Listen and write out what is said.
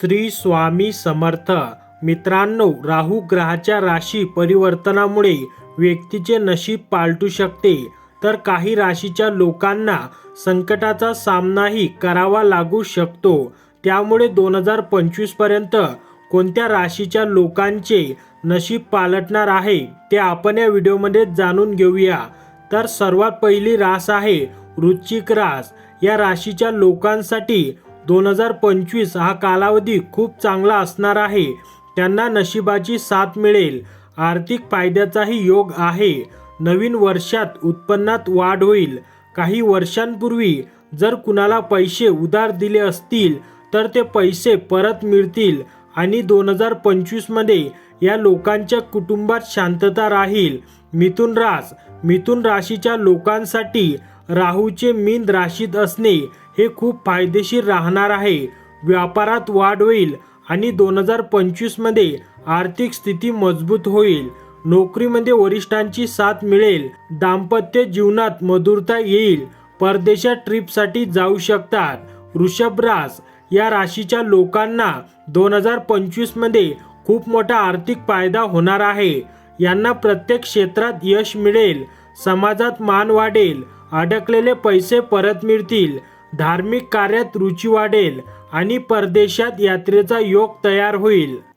श्री स्वामी समर्थ. मित्रांनो राहू ग्रहाच्या राशी परिवर्तनामुळे व्यक्तीचे नशीब पालटू शकते. तर काही राशीच्या लोकांना संकटाचा सामनाही करावा लागू शकतो. त्यामुळे दोन हजार पंचवीसपर्यंत कोणत्या राशीच्या लोकांचे नशीब पालटणार आहे ते आपण या व्हिडिओमध्ये जाणून घेऊया. तर सर्वात पहिली रास आहे वृश्चिक रास. या राशीच्या लोकांसाठी दोन हजार पंचवीस हा कालावधी खूप चांगला असणार आहे. त्यांना नशिबाची साथ मिळेल. आर्थिक फायद्याचाही योग आहे. नवीन वर्षात उत्पन्नात वाढ होईल. काही वर्षांपूर्वी जर कुणाला पैसे उधार दिले असतील तर ते पैसे परत मिळतील आणि दोन हजार पंचवीसमध्ये या लोकांच्या कुटुंबात शांतता राहील. मिथुन रास मिथुन राशीच्या लोकांसाठी राहूचे मीन राशीत असणे हे खूप फायदेशीर राहणार आहे. व्यापारात वाढ होईल आणि दोन हजार पंचवीसमध्ये आर्थिक स्थिती मजबूत होईल. नोकरीमध्ये वरिष्ठांची साथ मिळेल. दाम्पत्य जीवनात मधुरता येईल. परदेशात ट्रिपसाठी जाऊ शकतात. वृषभ रास या राशीच्या लोकांना दोन हजार पंचवीसमध्ये खूप मोठा आर्थिक फायदा होणार आहे. यांना प्रत्येक क्षेत्रात यश मिळेल. समाजात मान वाढेल. अडकलेले पैसे परत मिळतील. धार्मिक कार्यात रुची वाढेल आणि परदेशात यात्रेचा योग तयार होईल.